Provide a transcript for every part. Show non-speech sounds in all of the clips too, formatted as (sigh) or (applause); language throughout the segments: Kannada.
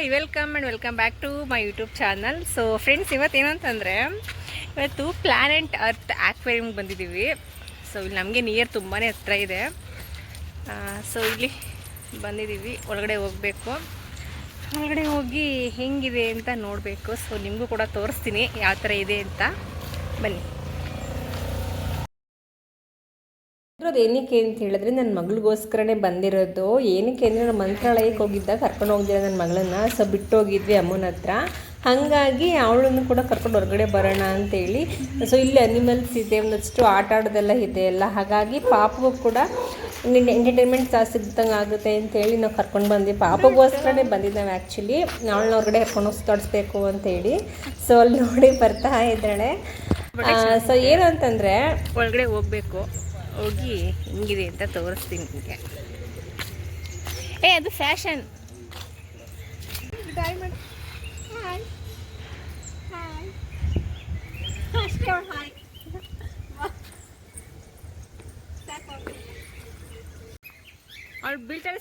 Hi welcome and welcome back to my YouTube channel so friends ಇವತ್ತು ಏನಂತಂದರೆ, ಇವತ್ತು ಪ್ಲ್ಯಾನೆಟ್ ಅರ್ತ್ ಆಕ್ವೇರಿಯಮ್ಗೆ ಬಂದಿದ್ದೀವಿ. ಸೊ ಇಲ್ಲಿ ನಮಗೆ ನಿಯರ್ ತುಂಬಾ ಹತ್ರ ಇದೆ. ಸೊ ಇಲ್ಲಿ ಬಂದಿದ್ದೀವಿ. ಒಳಗಡೆ ಹೋಗಬೇಕು. ಒಳಗಡೆ ಹೋಗಿ ಹೆಂಗಿದೆ ಅಂತ ನೋಡಬೇಕು. ಸೊ ನಿಮಗೂ ಕೂಡ ತೋರಿಸ್ತೀನಿ ಯಾವ ಥರ ಇದೆ ಅಂತ. ಬನ್ನಿ. ಇರೋದು ಏನಕ್ಕೆ ಅಂತ ಹೇಳಿದ್ರೆ ನನ್ನ ಮಗಳಿಗೋಸ್ಕರನೇ ಬಂದಿರೋದು. ಏನಕ್ಕೆ ಅಂದರೆ ನಾನು ಮಂತ್ರಾಲಯಕ್ಕೆ ಹೋಗಿದ್ದಾಗ ಕರ್ಕೊಂಡು ಹೋಗಿದ್ದೆ ನನ್ನ ಮಗಳನ್ನು. ಸೊ ಬಿಟ್ಟು ಹೋಗಿದ್ವಿ ಅಮ್ಮನ ಹತ್ರ. ಹಾಗಾಗಿ ಅವಳನ್ನು ಕೂಡ ಕರ್ಕೊಂಡು ಹೊರಗಡೆ ಬರೋಣ ಅಂತೇಳಿ ಸೊ ಇಲ್ಲಿ ಅನಿಮಲ್ಸ್ ಇದೆ ಒಂದಷ್ಟು ಆಟ ಆಡೋದೆಲ್ಲ ಇದೆ ಅಲ್ಲ. ಹಾಗಾಗಿ ಪಾಪಗೂ ಕೂಡ ಎಂಟರ್ಟೈನ್ಮೆಂಟ್ ಜಾಸ್ತಿ ಇದ್ದಂಗೆ ಆಗುತ್ತೆ ಅಂತೇಳಿ ನಾವು ಕರ್ಕೊಂಡು ಬಂದ್ವಿ. ಪಾಪಗೋಸ್ಕರನೇ ಬಂದಿದ್ದಾವೆ ಆ್ಯಕ್ಚುಲಿ ಅವಳನ್ನ ಹೊರಗಡೆ ಕರ್ಕೊಂಡು ಹೋಗಿ ಸುತ್ತಾಡಿಸ್ಬೇಕು ಅಂತೇಳಿ ಸೊ ಅಲ್ಲಿ ನೋಡಿ ಬರ್ತಾ ಇದ್ದಾಳೆ. ಸೊ ಏನು ಅಂತಂದರೆ ಒಳಗಡೆ ಹೋಗಬೇಕು. ಹೋಗಿ ಹೆಂಗಿದೆ ಅಂತ ತೋರಿಸ್ತೀನಿ ನಿಮಗೆ. ಏ ಅದು ಫ್ಯಾಷನ್.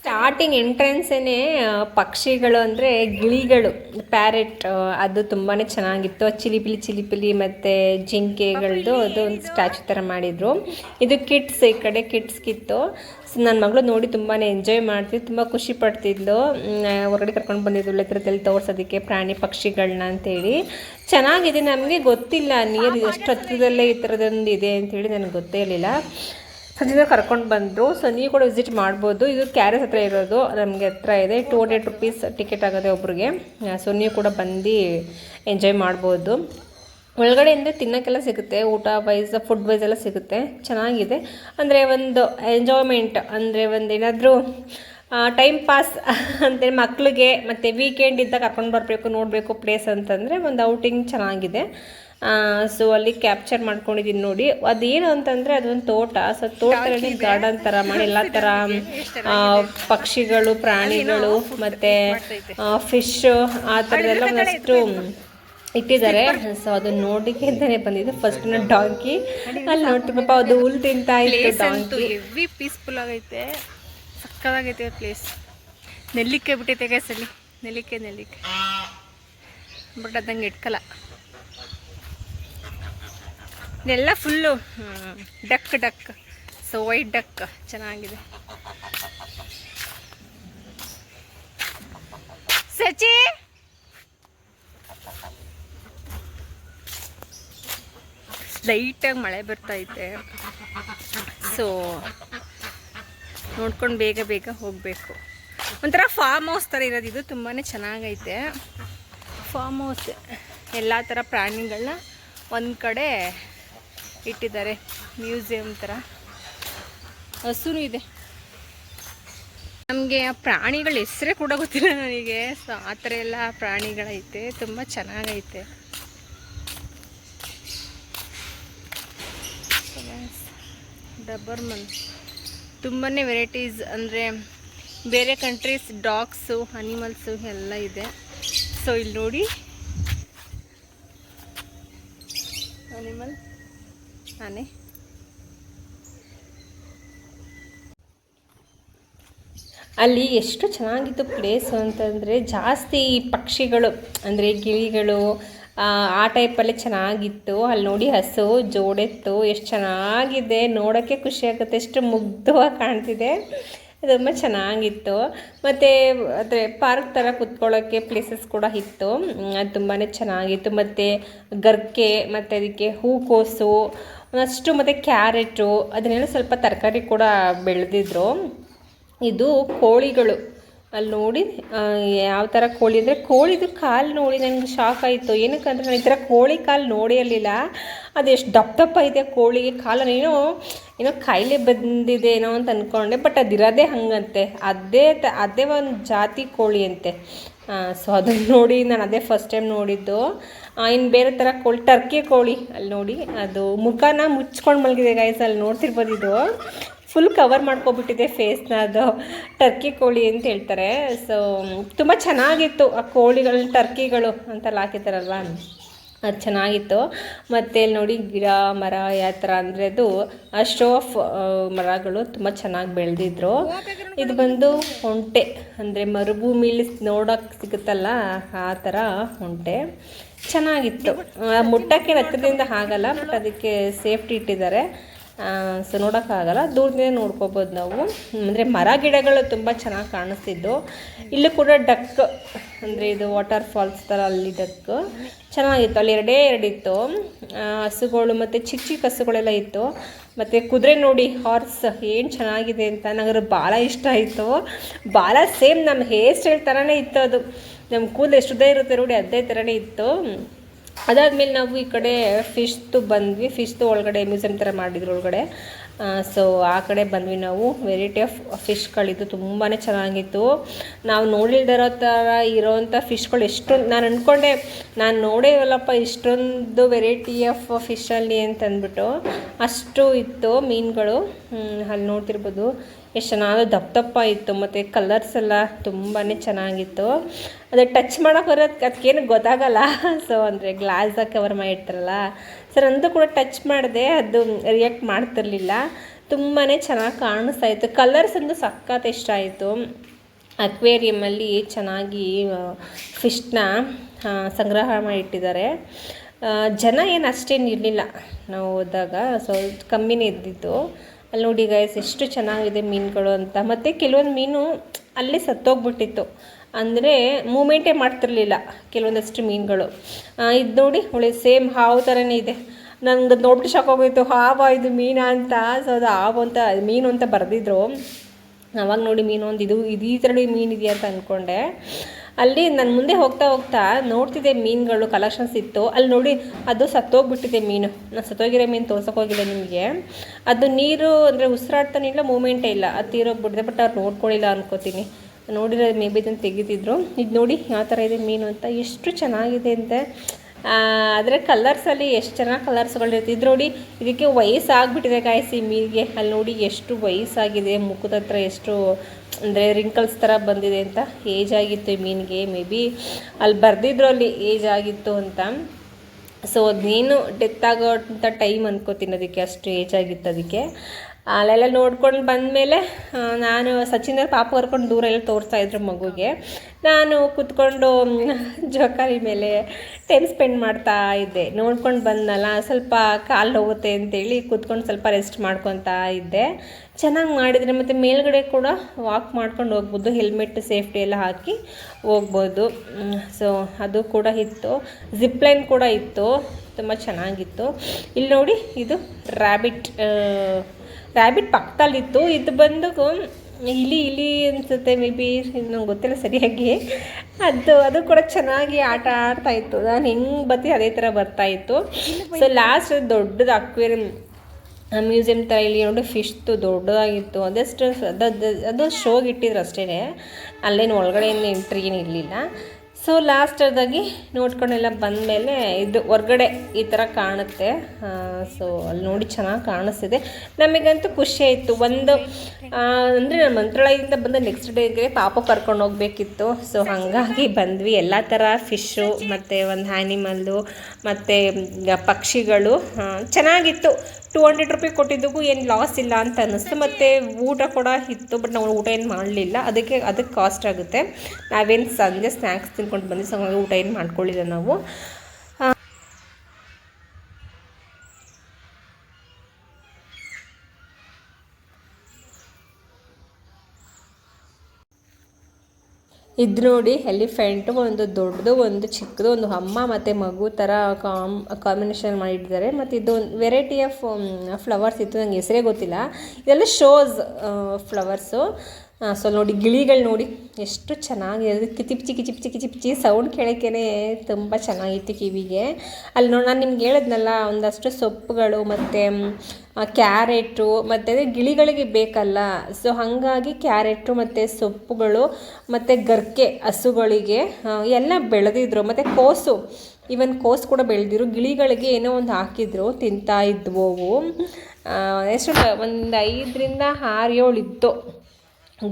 ಸ್ಟಾರ್ಟಿಂಗ್ ಎಂಟ್ರೆನ್ಸೇ ಪಕ್ಷಿಗಳು ಅಂದರೆ ಗಿಳಿಗಳು ಪ್ಯಾರೆಟ್ ಅದು ತುಂಬಾ ಚೆನ್ನಾಗಿತ್ತು. ಚಿಲಿಪಿಲಿ ಚಿಲಿಪಿಲಿ ಮತ್ತು ಜಿಂಕೆಗಳದ್ದು ಅದು ಒಂದು ಸ್ಟ್ಯಾಚು ಥರ ಮಾಡಿದರು. ಇದು ಕಿಟ್ಸ್ ಈ ಕಡೆ ಕಿಡ್ಸ್ಗಿತ್ತು ಸೊ ನನ್ನ ಮಗಳು ನೋಡಿ ತುಂಬಾ ಎಂಜಾಯ್ ಮಾಡ್ತಿದ್ದು ತುಂಬ ಖುಷಿ ಪಡ್ತಿದ್ಲು. ಹೊರಗಡೆ ಕರ್ಕೊಂಡು ಬಂದಿದ್ದು ಥರದಲ್ಲಿ ತೋರ್ಸೋದಕ್ಕೆ ಪ್ರಾಣಿ ಪಕ್ಷಿಗಳನ್ನ ಅಂತೇಳಿ. ಚೆನ್ನಾಗಿದೆ ನಮಗೆ ಗೊತ್ತಿಲ್ಲ ನೀರು ಎಷ್ಟು ಹತ್ತಿರದಲ್ಲೇ ಈ ಥರದೊಂದು ಇದೆ ಅಂತೇಳಿ ನನಗೆ ಗೊತ್ತೇ ಇರಲಿಲ್ಲ. ಸದ್ಯದ ಕರ್ಕೊಂಡು ಬಂದರು. ಸೊ ನೀವು ಕೂಡ ವಿಸಿಟ್ ಮಾಡ್ಬೋದು. ಇದು ಕ್ಯಾರೆಸ್ ಹತ್ರ ಇರೋದು. ನಮಗೆ ಹತ್ರ ಇದೆ. ಟು ಹಂಡ್ರೆಡ್ ರುಪೀಸ್ ಟಿಕೆಟ್ ಆಗುತ್ತೆ ಒಬ್ರಿಗೆ. ಸೊ ನೀವು ಕೂಡ ಬಂದು ಎಂಜಾಯ್ ಮಾಡ್ಬೋದು. ಒಳಗಡೆ ಅಂದರೆ ತಿನ್ನೋಕ್ಕೆಲ್ಲ ಸಿಗುತ್ತೆ. ಊಟ ವೈಸ್ ಫುಡ್ ವೈಸ್ ಎಲ್ಲ ಸಿಗುತ್ತೆ. ಚೆನ್ನಾಗಿದೆ. ಅಂದರೆ ಒಂದು ಎಂಜಾಯ್ಮೆಂಟ್ ಅಂದರೆ ಒಂದು ಏನಾದರೂ ಟೈಮ್ ಪಾಸ್ (laughs) ಅಂತೇಳಿ ಮಕ್ಕಳಿಗೆ ಮತ್ತು ವೀಕೆಂಡ್ ಇದ್ದಾಗ ಕರ್ಕೊಂಡು ಬರಬೇಕು, ನೋಡಬೇಕು ಪ್ಲೇಸ್ ಅಂತಂದರೆ ಒಂದು ಔಟಿಂಗ್ ಚೆನ್ನಾಗಿದೆ. ಸೊ ಅಲ್ಲಿ ಕ್ಯಾಪ್ಚರ್ ಮಾಡ್ಕೊಂಡಿದ್ದೀನಿ ನೋಡಿ. ಅದೇನು ಅಂತಂದರೆ ಅದೊಂದು ತೋಟ. ಸೊ ತೋಟದಲ್ಲಿ ಗಾರ್ಡನ್ ಥರ ಮಾಡಿ ಎಲ್ಲ ಥರ ಪಕ್ಷಿಗಳು ಪ್ರಾಣಿಗಳು ಮತ್ತು ಫಿಶ್ ಆ ಥರದ್ದೆಲ್ಲ ಒಂದಷ್ಟು ಇಟ್ಟಿದ್ದಾರೆ. ಸೊ ಅದನ್ನ ನೋಡಿಕೆ ಅಂತಾನೆ ಬಂದಿದ್ದು. ಫಸ್ಟ್ ಡಾಂಕಿ ಅಲ್ಲಿ ನೋಡ್ತೀವಿ ಪಾಪ ಅದು ಹುಲ್ ತಿಂತಾ ಇತ್ತು ಡಾಂಕಿ ಹೆವಿ ಪೀಸ್ಫುಲ್ ಆಗೈತೆ. ಸಕ್ಕದಾಗೈತೆ ಪ್ಲೇಸ್ ನೆಲ್ಲಿಕ್ಕೆ ಬಿಟ್ಟೈತೆ ಗೈಸಲ್ಲಿ ನೆಲ್ಲಿಕೆ ನೆಲ್ಲಿಕೆ ಬಟ್ ಅದಂಗೆ ಇಟ್ಕಲ್ಲ. ಇದೆಲ್ಲ full duck duck. So white duck ಚೆನ್ನಾಗಿದೆ. ಸಚಿ! ಲೈಟಾಗಿ ಮಳೆ ಬರ್ತೈತೆ ಸೊ ನೋಡ್ಕೊಂಡು ಬೇಗ ಬೇಗ ಹೋಗಬೇಕು. ಒಂಥರ ಫಾರ್ಮ್ ಹೌಸ್ ಥರ ಇರೋದು ಇದು ತುಂಬಾ ಚೆನ್ನಾಗೈತೆ. ಫಾರ್ಮ್ ಹೌಸ್ ಎಲ್ಲ ಥರ ಪ್ರಾಣಿಗಳನ್ನ ಒಂದು ಕಡೆ ಇಟ್ಟಿದ್ದಾರೆ. ಮ್ಯೂಸಿಯಂ ಥರ ಹಸುನು ಇದೆ. ನಮಗೆ ಆ ಪ್ರಾಣಿಗಳ ಹೆಸರೇ ಕೂಡ ಗೊತ್ತಿಲ್ಲ ನನಗೆ. ಸೊ ಆ ಥರ ಎಲ್ಲ ಪ್ರಾಣಿಗಳೈತೆ. ತುಂಬ ಚೆನ್ನಾಗೈತೆ. ಡಬರ್ಮನ್ ತುಂಬಾ ವೆರೈಟೀಸ್ ಅಂದರೆ ಬೇರೆ ಕಂಟ್ರೀಸ್ ಡಾಗ್ಸು ಅನಿಮಲ್ಸು ಎಲ್ಲ ಇದೆ. ಸೊ ಇಲ್ಲಿ ನೋಡಿ. ಅನಿಮಲ್ ಆನೆ ಅಲ್ಲಿ ಎಷ್ಟು ಚೆನ್ನಾಗಿತ್ತು ಪ್ಲೇಸು ಅಂತಂದರೆ ಜಾಸ್ತಿ ಪಕ್ಷಿಗಳು ಅಂದರೆ ಗಿಳಿಗಳು ಆ, ಟೈಪಲ್ಲಿ ಚೆನ್ನಾಗಿತ್ತು. ಅಲ್ಲಿ ನೋಡಿ ಹಸು ಜೋಡೆತ್ತು ಎಷ್ಟು ಚೆನ್ನಾಗಿದೆ ನೋಡೋಕ್ಕೆ ಖುಷಿ ಆಗುತ್ತೆ ಎಷ್ಟು ಮುಗ್ಧವಾಗಿ ಕಾಣ್ತಿದೆ. ತುಂಬ ಚೆನ್ನಾಗಿತ್ತು. ಮತ್ತು ಅದೇ ಪಾರ್ಕ್ ಥರ ಕುತ್ಕೊಳ್ಳೋಕ್ಕೆ ಪ್ಲೇಸಸ್ ಕೂಡ ಇತ್ತು. ಅದು ತುಂಬಾ ಚೆನ್ನಾಗಿತ್ತು. ಮತ್ತು ಗರ್ಕೆ, ಮತ್ತು ಅದಕ್ಕೆ ಹೂಕೋಸು ಒಂದಷ್ಟು ಮತ್ತು ಕ್ಯಾರೆಟು, ಅದನ್ನೆಲ್ಲ ಸ್ವಲ್ಪ ತರಕಾರಿ ಕೂಡ ಬೆಳೆದಿದ್ರು. ಇದು ಕೋಳಿಗಳು. ಅಲ್ಲಿ ನೋಡಿ ಯಾವ ಥರ ಕೋಳಿ ಅಂದರೆ ಕೋಳಿದು ಕಾಲು ನೋಡಿ ನನಗೆ ಶಾಕ್ ಆಯಿತು. ಏನಕ್ಕಂದ್ರೆ ನಾನು ಈ ಥರ ಕೋಳಿ ಕಾಲು ನೋಡಿ ಇರಲಿಲ್ಲ. ಅದು ಎಷ್ಟು ದಪ್ಪ ದಪ್ಪ ಇದೆ ಕೋಳಿಗೆ ಕಾಲು. ಏನೋ ಏನೋ ಕಾಯಿಲೆ ಬಂದಿದೆ ಏನೋ ಅಂತ ಅಂದ್ಕೊಂಡೆ ಬಟ್ ಅದಿರೋದೇ ಹಂಗಂತೆ. ಅದೇ ತ, ಅದೇ ಒಂದು ಜಾತಿ ಕೋಳಿ ಅಂತೆ. ಸೊ ಅದನ್ನು ನೋಡಿ ನಾನು ಅದೇ ಫಸ್ಟ್ ಟೈಮ್ ನೋಡಿದ್ದು. ಇನ್ನು ಬೇರೆ ಥರ ಕೋಳಿ ಟರ್ಕಿ ಕೋಳಿ ಅಲ್ಲಿ ನೋಡಿ, ಅದು ಮುಖನ ಮುಚ್ಕೊಂಡು ಮಲಗಿದೆ ಗಾಯಸ್ ಅಲ್ಲಿ ನೋಡ್ತಿರ್ಬೋದು ಇದು. ಫುಲ್ ಕವರ್ ಮಾಡ್ಕೊಬಿಟ್ಟಿದೆ ಫೇಸ್ನ ಅದು ಟರ್ಕಿ ಕೋಳಿ ಅಂತ ಹೇಳ್ತಾರೆ. ಸೊ ತುಂಬ ಚೆನ್ನಾಗಿತ್ತು ಆ ಕೋಳಿಗಳು ಟರ್ಕಿಗಳು ಅಂತೆಲ್ಲ ಹಾಕಿದ್ದಾರಲ್ವ? ಅದು ಚೆನ್ನಾಗಿತ್ತು. ಮತ್ತು ಇಲ್ಲಿ ನೋಡಿ ಗಿಡ, ಮರ, ಯಾವ ಥರ ಅಂದರೆ ಅದು ಶೋ ಆಫ್ ಮರಗಳು ತುಂಬ ಚೆನ್ನಾಗಿ ಬೆಳೆದಿದ್ರು. ಇದು ಬಂದು ಹೊಂಟೆ. ಅಂದರೆ ಮರುಭೂಮಿಲಿ ನೋಡೋಕ್ಕೆ ಸಿಗುತ್ತಲ್ಲ ಆ ಥರ ಹೊಂಟೆ. ಚೆನ್ನಾಗಿತ್ತು. ಮುಟ್ಟಕ್ಕೆ ರಕ್ತದಿಂದ ಆಗಲ್ಲ ಬಟ್ ಅದಕ್ಕೆ ಸೇಫ್ಟಿ ಇಟ್ಟಿದ್ದಾರೆ. ಸೊ ನೋಡೋಕ್ಕಾಗಲ್ಲ. ದೂರದಿಂದ ನೋಡ್ಕೋಬೋದು ನಾವು. ಅಂದರೆ ಮರ ಗಿಡಗಳು ತುಂಬ ಚೆನ್ನಾಗಿ ಕಾಣಿಸ್ತಿದ್ದು. ಇಲ್ಲೂ ಕೂಡ ಡಕ್, ಅಂದರೆ ಇದು ವಾಟರ್ ಫಾಲ್ಸ್ ಥರ ಅಲ್ಲಿ ಡಕ್ ಚೆನ್ನಾಗಿತ್ತು. ಅಲ್ಲಿ ಎರಡೇ ಎರಡಿತ್ತು ಹಸುಗಳು ಮತ್ತು ಚಿಕ್ಕ ಚಿಕ್ಕ ಹಸುಗಳೆಲ್ಲ ಇತ್ತು. ಮತ್ತು ಕುದುರೆ ನೋಡಿ ಹಾರ್ಸ್ ಏನು ಚೆನ್ನಾಗಿದೆ ಅಂತ ನನಗೆ ಭಾಳ ಇಷ್ಟ ಆಯಿತು. ಭಾಳ ಸೇಮ್ ನಮ್ಮ ಹೇರ್ ಸ್ಟೈಲ್ ಥರನೇ ಇತ್ತು ಅದು. ನಮ್ಮ ಕೂದಲು ಎಷ್ಟು ಉದ್ದ ಇರುತ್ತೆ ನೋಡಿ, ಅದೇ ಥರನೇ ಇತ್ತು. ಅದಾದಮೇಲೆ ನಾವು ಈ ಕಡೆ ಫಿಶ್ದು ಬಂದ್ವಿ. ಫಿಶ್ದು ಒಳಗಡೆ ಮ್ಯೂಸಿಯಂ ಥರ ಮಾಡಿದ್ರು ಒಳಗಡೆ. ಸೊ ಆ ಕಡೆ ಬಂದ್ವಿ ನಾವು. ವೆರೈಟಿ ಆಫ್ ಫಿಶ್ಗಳಿದ್ದು ತುಂಬಾ ಚೆನ್ನಾಗಿತ್ತು. ನಾವು ನೋಡಿಲ್ದಿರೋ ಥರ ಇರೋವಂಥ ಫಿಶ್ಗಳು ಎಷ್ಟೊಂದು ನಾನು ಅಂದ್ಕೊಂಡೆ ನಾನು ನೋಡೇ ಇಲ್ಲಪ್ಪ ಇಷ್ಟೊಂದು ವೆರೈಟಿ ಆಫ್ ಫಿಶಲ್ಲಿ ಅಂತ ಅಂದ್ಬಿಟ್ಟು ಅಷ್ಟು ಇತ್ತು ಮೀನುಗಳು. ಅಲ್ಲಿ ನೋಡ್ತಿರ್ಬೋದು. ಎಷ್ಟು ಚೆನ್ನಾಗಿ ದಪ್ಪ ದಪ್ಪ ಇತ್ತು, ಮತ್ತು ಕಲರ್ಸ್ ಎಲ್ಲ ತುಂಬಾ ಚೆನ್ನಾಗಿತ್ತು. (laughs) ಅದು ಟಚ್ ಮಾಡೋಕೆ ಬರೋದು ಅದಕ್ಕೇನು ಗೊತ್ತಾಗಲ್ಲ. ಸೊ ಅಂದರೆ ಗ್ಲಾಸ್ ಕವರ್ ಮಾಡಿರ್ತಾರಲ್ಲ. ಸರ್ ಅಂತೂ ಕೂಡ ಟಚ್ ಮಾಡಿದೆ, ಅದು ರಿಯಾಕ್ಟ್ ಮಾಡ್ತಿರ್ಲಿಲ್ಲ. ತುಂಬಾ ಚೆನ್ನಾಗಿ ಕಾಣಿಸ್ತಾ ಇತ್ತು. ಕಲರ್ಸ್ ಅಂದು ಸಖತ್ ಇಷ್ಟ ಆಯಿತು. ಅಕ್ವೇರಿಯಮಲ್ಲಿ ಚೆನ್ನಾಗಿ ಫಿಶ್ನ ಸಂಗ್ರಹ ಮಾಡಿಟ್ಟಿದ್ದಾರೆ. ಜನ ಏನು ಅಷ್ಟೇನು ಇರಲಿಲ್ಲ ನಾವು ಹೋದಾಗ. ಸೊ ಕಮ್ಮಿನೇ ಇದ್ದಿತ್ತು ಅಲ್ಲಿ ನೋಡಿ ಗೈಸ್ ಎಷ್ಟು ಚೆನ್ನಾಗಿದೆ ಮೀನುಗಳು ಅಂತ. ಮತ್ತು ಕೆಲವೊಂದು ಮೀನು ಅಲ್ಲೇ ಸತ್ತೋಗ್ಬಿಟ್ಟಿತ್ತು. ಅಂದರೆ ಮೂಮೆಂಟೇ ಮಾಡ್ತಿರ್ಲಿಲ್ಲ ಕೆಲವೊಂದಷ್ಟು ಮೀನುಗಳು. ಇದು ನೋಡಿ ಒಳ್ಳೆ ಸೇಮ್ ಹಾವು ಥರನೇ ಇದೆ. ನನಗೆ ನೋಡ್ಬಿಟ್ಟು ಶಾಕ್ ಹೋಗೋಯ್ತು ಹಾವ ಇದು ಮೀನಾ ಅಂತ. ಸೊ ಅದು ಹಾವು ಅಂತ, ಮೀನು ಅಂತ ಬರೆದಿದ್ರು. ಅವಾಗ ನೋಡಿ ಮೀನು ಒಂದು ಇದು ಇದು ಈ ಥರ ಮೀನು ಇದೆಯಾ ಅಂತ ಅಂದ್ಕೊಂಡೆ ಅಲ್ಲಿ ನಾನು ಮುಂದೆ ಹೋಗ್ತಾ ಹೋಗ್ತಾ ನೋಡ್ತಿದ್ದೆ ಮೀನುಗಳು ಕಲೆಕ್ಷನ್ಸ್ ಇತ್ತು. ಅಲ್ಲಿ ನೋಡಿ ಅದು ಸತ್ತೋಗ್ಬಿಟ್ಟಿದೆ ಮೀನು. ನಾನು ಸತ್ತೋಗಿರೋ ಮೀನು ತೋರ್ಸೋಕ್ಕೋಗಿಲ್ಲ ನಿಮಗೆ. ಅದು ನೀರು ಅಂದರೆ ಉಸಿರಾಡ್ತಾನೆ ಇಲ್ಲ ಮೂಮೆಂಟೇ ಇಲ್ಲ. ಅದು ತೀರೋಗ್ಬಿಟ್ಟಿದೆ ಬಟ್ ಅವ್ರು ನೋಡ್ಕೊಳ್ಳಿಲ್ಲ ಅನ್ಕೋತೀನಿ. ನೋಡಿರೋ ಮೇ ಬಿ ಇದನ್ನು ತೆಗಿತಿದ್ರು. ಇದು ನೋಡಿ ಯಾವ ಥರ ಇದೆ ಮೀನು ಅಂತ. ಎಷ್ಟು ಚೆನ್ನಾಗಿದೆ ಅಂತೆ. ಆದರೆ ಕಲರ್ಸಲ್ಲಿ ಎಷ್ಟು ಚೆನ್ನಾಗಿ ಕಲರ್ಸ್ಗಳಿರುತ್ತೆ ಇದು ನೋಡಿ, ಇದಕ್ಕೆ ವಯಸ್ಸಾಗ್ಬಿಟ್ಟಿದೆ ಕಾಯಿಸಿ ಮೀನಿಗೆ ಅಲ್ಲಿ ನೋಡಿ ಎಷ್ಟು ವಯಸ್ಸಾಗಿದೆ, ಮುಖದ ಹತ್ರ ಎಷ್ಟು, ಅಂದರೆ ರಿಂಕಲ್ಸ್ ಥರ ಬಂದಿದೆ ಅಂತ ಏಜ್ ಆಗಿತ್ತು ಈ ಮೀನಿಗೆ ಮೇ ಬಿ ಅಲ್ಲಿ ಬರೆದಿದ್ರು ಅಲ್ಲಿ ಏಜ್ ಆಗಿತ್ತು ಅಂತ. ಸೊ ಅದೇನು ಡೆತ್ ಆಗೋಂಥ ಟೈಮ್ ಅನ್ಕೋತೀನಿ ಅದಕ್ಕೆ ಅಷ್ಟು ಏಜ್ ಆಗಿತ್ತು ಅದಕ್ಕೆ. ಅಲ್ಲೆಲ್ಲ ನೋಡ್ಕೊಂಡು ಬಂದಮೇಲೆ ನಾನು ಸಚಿನ್ ಪಾಪ ಕರ್ಕೊಂಡು ದೂರ ಎಲ್ಲ ತೋರಿಸ್ತಾ ಇದ್ರು ಮಗುಗೆ. ನಾನು ಕೂತ್ಕೊಂಡು ಜೋಕಾಲಿ ಮೇಲೆ ಟೈಮ್ ಸ್ಪೆಂಡ್ ಮಾಡ್ತಾ ಇದ್ದೆ. ನೋಡ್ಕೊಂಡು ಬಂದನಲ್ಲ, ಸ್ವಲ್ಪ ಕಾಲು ಹೋಗುತ್ತೆ ಅಂತೇಳಿ ಕೂತ್ಕೊಂಡು ಸ್ವಲ್ಪ ರೆಸ್ಟ್ ಮಾಡ್ಕೊತಾ ಇದ್ದೆ. ಚೆನ್ನಾಗಿ ಮಾಡಿದರೆ ಮತ್ತು ಮೇಲ್ಗಡೆ ಕೂಡ ವಾಕ್ ಮಾಡ್ಕೊಂಡು ಹೋಗ್ಬೋದು ಹೆಲ್ಮೆಟ್ ಸೇಫ್ಟಿ ಎಲ್ಲ ಹಾಕಿ ಹೋಗ್ಬೋದು. ಸೊ ಅದು ಕೂಡ ಇತ್ತು. ಜಿಪ್ಲೈನ್ ಕೂಡ ಇತ್ತು. ತುಂಬ ಚೆನ್ನಾಗಿತ್ತು. ಇಲ್ಲಿ ನೋಡಿ, ಇದು ರ್ಯಾಬಿಟ್ ರ್ಯಾಬಿಟ್ ಪಕ್ಕದಲ್ಲಿತ್ತು. ಇದು ಬಂದು ಇಲಿ ಇಲಿ ಅನಿಸುತ್ತೆ ಮೇ ಬಿ ನಂಗೆ ಗೊತ್ತಿಲ್ಲ ಸರಿಯಾಗಿ. ಅದು ಅದು ಕೂಡ ಚೆನ್ನಾಗಿ ಆಟ ಆಡ್ತಾ ಇತ್ತು. ನಾನು ಹೆಂಗೆ ಬತ್ತಿ ಅದೇ ಥರ ಬರ್ತಾ ಇತ್ತು. ಸೊ ಲಾಸ್ಟ್ ದೊಡ್ಡದು ಅಕ್ವೇರಿಯಂ ಮ್ಯೂಸಿಯಂ ಥರ ಇಲ್ಲಿ ನೋಡಿ ಫಿಶ್ದು ದೊಡ್ಡದಾಗಿತ್ತು. ಅದಷ್ಟು, ಅದು, ಅದು- ಶೋಗೆ ಇಟ್ಟಿದ್ರು ಅಷ್ಟೇ ಅಲ್ಲೇನು ಒಳಗಡೆ ಏನು ಎಂಟ್ರಿ ಏನು ಇರಲಿಲ್ಲ. ಸೊ ಲಾಸ್ಟದಾಗಿ ನೋಡ್ಕೊಂಡೆಲ್ಲ ಬಂದಮೇಲೆ ಇದು ಹೊರ್ಗಡೆ ಈ ಥರ ಕಾಣುತ್ತೆ. ಸೊ ಅಲ್ಲಿ ನೋಡಿ ಚೆನ್ನಾಗಿ ಕಾಣಿಸ್ತಿದೆ. ನಮಗಂತೂ ಖುಷಿ ಆಯಿತು. ಒಂದು ಅಂದರೆ ನಾನು ಮಂತ್ರಾಲಯದಿಂದ ಬಂದು ನೆಕ್ಸ್ಟ್ ಡೇಗೆ ಪಾಪ ಕರ್ಕೊಂಡು ಹೋಗ್ಬೇಕಿತ್ತು. ಸೊ ಹಾಗಾಗಿ ಬಂದ್ವಿ. ಎಲ್ಲ ಥರ ಫಿಶ್ಶು ಮತ್ತು ಒಂದು ಆ್ಯನಿಮಲ್ಲು ಮತ್ತು ಪಕ್ಷಿಗಳು ಚೆನ್ನಾಗಿತ್ತು. ಟೂ ಹಂಡ್ರೆಡ್ ರುಪಿ ಕೊಟ್ಟಿದ್ದಕ್ಕೂ ಏನು ಲಾಸ್ ಇಲ್ಲ ಅಂತ ಅನ್ನಿಸ್ತು. ಮತ್ತು ಊಟ ಕೂಡ ಇತ್ತು ಬಟ್ ನಾವು ಊಟ ಏನು ಮಾಡಲಿಲ್ಲ. ಅದಕ್ಕೆ ಅದಕ್ಕೆ ಕಾಸ್ಟ್ ಆಗುತ್ತೆ. ನಾವೇನು ಸಂಜೆ ಸ್ನ್ಯಾಕ್ಸ್ ತಿನ್ಕೊಂಡು ಬಂದ್ವಿ ಸೊ ಹಾಗಾಗಿ ಊಟ ಏನು ಮಾಡ್ಕೊಳ್ಳಿಲ್ಲ ನಾವು. ಇದು ನೋಡಿ ಎಲಿಫೆಂಟ್ ಒಂದು ದೊಡ್ಡದು, ಒಂದು ಚಿಕ್ಕದು, ಒಂದು ಅಮ್ಮ ಮತ್ತು ಮಗು ಥರ ಕಾಮ್ ಕಾಂಬಿನೇಷನ್ ಮಾಡಿಟ್ಟಿದ್ದಾರೆ. ಮತ್ತು ಇದು ಒಂದು ವೆರೈಟಿ ಆಫ್ ಫ್ಲವರ್ಸ್ ಇತ್ತು. ನಂಗೆ ಹೆಸರೇ ಗೊತ್ತಿಲ್ಲ. ಇದೆಲ್ಲ ಶೋಸ್ ಫ್ಲವರ್ಸು ಸೊ ನೋಡಿ ಗಿಳಿಗಳು ನೋಡಿ. ಎಷ್ಟು ಚೆನ್ನಾಗಿದೆ ಕಿಚಿಪ್ಚಿ ಕಿಚಿಪ್ಚಿ ಕಿಚಿಪ್ಚಿ ಸೌಂಡ್ ಕೇಳೋಕ್ಕೇ ತುಂಬ ಚೆನ್ನಾಗಿತ್ತು ಕಿವಿಗೆ. ಅಲ್ಲಿ ನೋಡಿ, ನಾನು ನಿಮ್ಗೆ ಹೇಳಿದ್ನಲ್ಲ, ಒಂದಷ್ಟು ಸೊಪ್ಪುಗಳು ಮತ್ತು ಕ್ಯಾರೆಟು ಮತ್ತು ಅದೇ ಗಿಳಿಗಳಿಗೆ ಬೇಕಲ್ಲ. ಸೊ ಹಾಗಾಗಿ ಕ್ಯಾರೆಟು ಮತ್ತು ಸೊಪ್ಪುಗಳು ಮತ್ತು ಗರ್ಕೆ ಹಸುಗಳಿಗೆ ಎಲ್ಲ ಬೆಳೆದಿದ್ರು. ಮತ್ತು ಕೋಸು ಇವನ್ ಕೋಸು ಕೂಡ ಬೆಳೆದಿರು ಗಿಳಿಗಳಿಗೆ ಏನೋ ಒಂದು ಹಾಕಿದ್ರು, ತಿಂತಾ ಇದ್ವು ಎಷ್ಟು ಒಂದು ಐದರಿಂದ ಆರು ಏಳು ಇತ್ತು.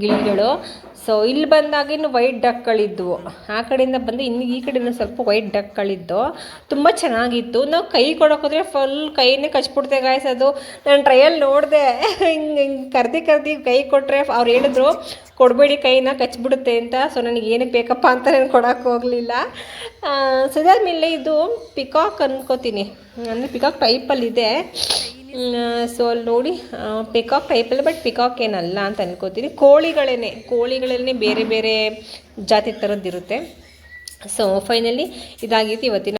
ಗಿಳಿಗಳು. ಸೊ ಇಲ್ಲಿ ಬಂದಾಗ ಇನ್ನು ವೈಟ್ ಡಕ್ಗಳಿದ್ವು ಆ ಕಡೆಯಿಂದ ಬಂದು ಇನ್ನು ಈ ಕಡೆಯಿಂದ ಸ್ವಲ್ಪ ವೈಟ್ ಡಕ್ಗಳಿದ್ದು ತುಂಬ ಚೆನ್ನಾಗಿತ್ತು. ನಾವು ಕೈ ಕೊಡೋಕೆ ಹೋದ್ರೆ ಫುಲ್ ಕೈನೇ ಕಚ್ಬಿಡ್ತೆ ಗಾಯ್ಸ್ ಅದು ನಾನು ಟ್ರಯಲ್ ನೋಡಿದೆ. (laughs) ಹಿಂಗೆ ಹಿಂಗೆ ಕರ್ದಿ ಕರ್ದಿ ಕೈ ಕೊಟ್ಟರೆ ಅವ್ರು ಹೇಳಿದ್ರು, ಕೊಡಬೇಡಿ ಕೈನ, ಕಚ್ಬಿಡುತ್ತೆ ಅಂತ. ಸೊ ನನಗೆ ಏನಕ್ಕೆ ಬೇಕಪ್ಪ ಅಂತ ನಾನು ಕೊಡೋಕೆ ಹೋಗಲಿಲ್ಲ. ಸೊ ಇದಾದ್ಮೇಲೆ ಇದು ಪಿಕಾಕ್ ಅನ್ಕೋತೀನಿ. ಅಂದರೆ ಪಿಕಾಕ್ ಟೈಪಲ್ಲಿದೆ ಸೊ ಅಲ್ಲಿ ನೋಡಿ ಪಿಕಾಕ್ ಟೈಪಲ್ಲಿ ಬಟ್ ಪಿಕಾಕ್ ಏನಲ್ಲ ಅಂತ ಅನ್ಕೋತೀನಿ. ಕೋಳಿಗಳೇನೆ ಕೋಳಿಗಳಲ್ಲೇ ಬೇರೆ ಬೇರೆ ಜಾತಿ ಥರದ್ದಿರುತ್ತೆ ಸೊ ಫೈನಲಿ ಇದಾಗಿತ್ತು ಇವತ್ತಿನ